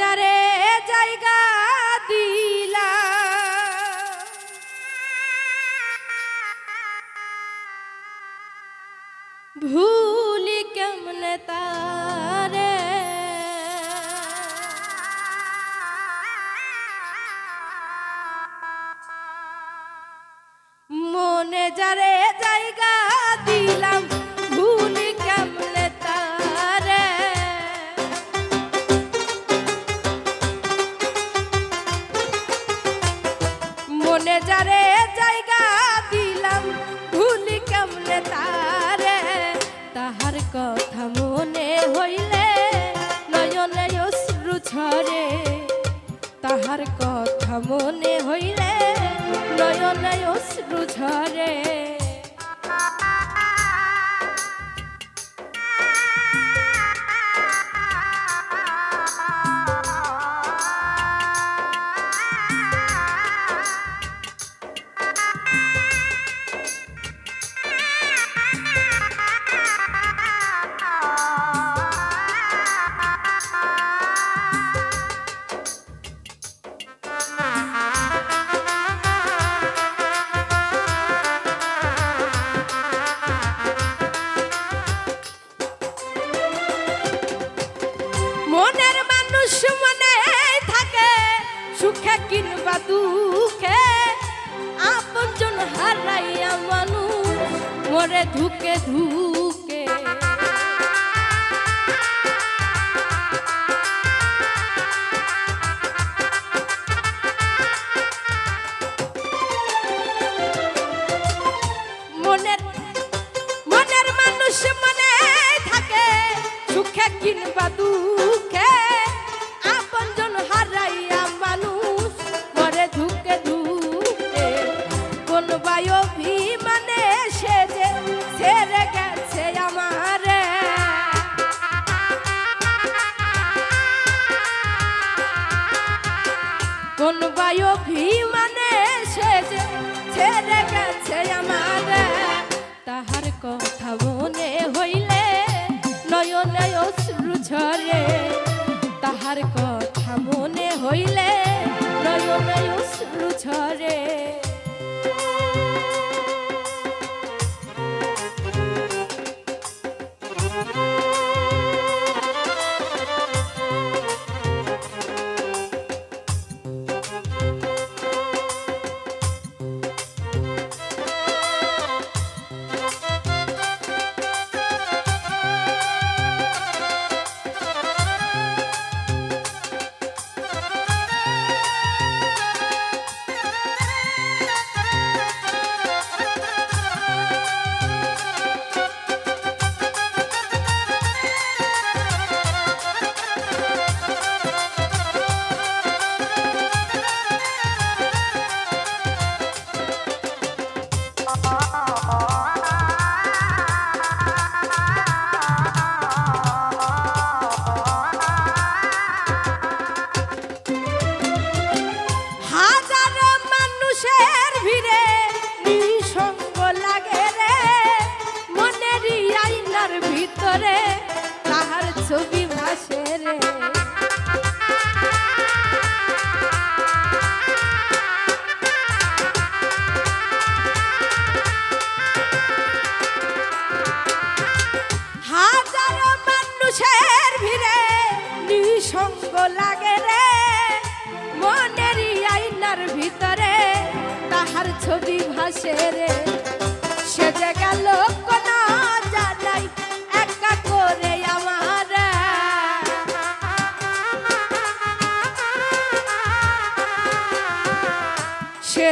যারে জায়গা দিলা। ভুলি কেমনে তারে। মনে যারে মনে যারে জায়গা দিলাম, ভুলি কেমনে তারে? তাহার কথা মনে হইলে নয়নে অশ্রু ঝরে তাহার কথা মনে হইলে নয়নে অশ্রু ঝরে হারাইয়া মানুষ মরে ধুকে ধুকে। মনের মনের মানুষ মনে থাকে সুখে কিংবা দুঃখে ছবি ভাসে রে। হাজার মানুষের ভিড়ে লাগে রে। মনের আইনার ভিতরে তাহার ছবি ভাসে সে যে গেল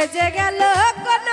যে গেল কোন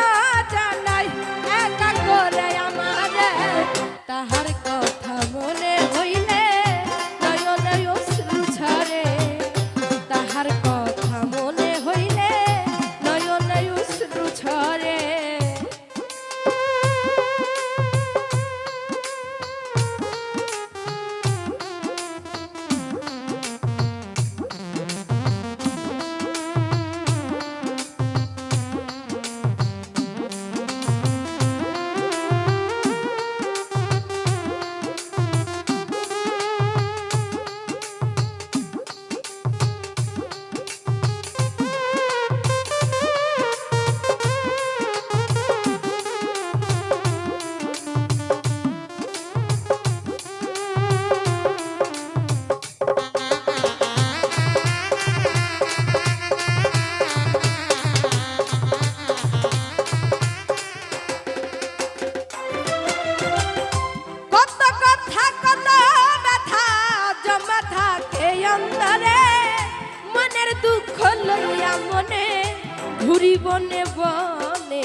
বনে বনে।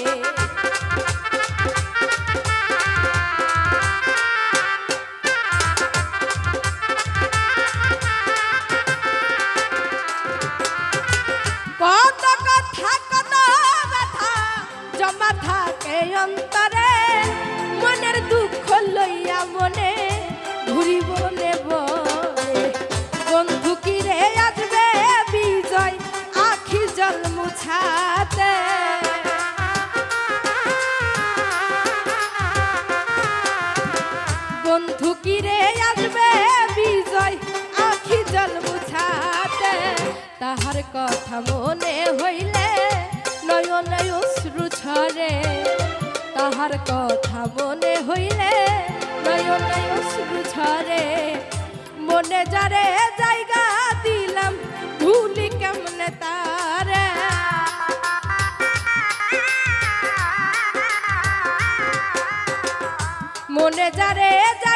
কত কথা, কত ব্যথা, জমা থাকে অন্তরে। মনের দুঃখ লইয়া মনে ঘুরি বনে বনে। জল বন্ধু কি রে আসবে বিজয় আখি জল তাহার কথা মনে হইলে নয়নে অশ্রু ছড়ে। তাহার কথা মনে হইলে নয়নে অশ্রু ছড়ে। মনে যারে জায়গা দিলাম ভুলি কেমনে তারে? মনে যারে জায়গা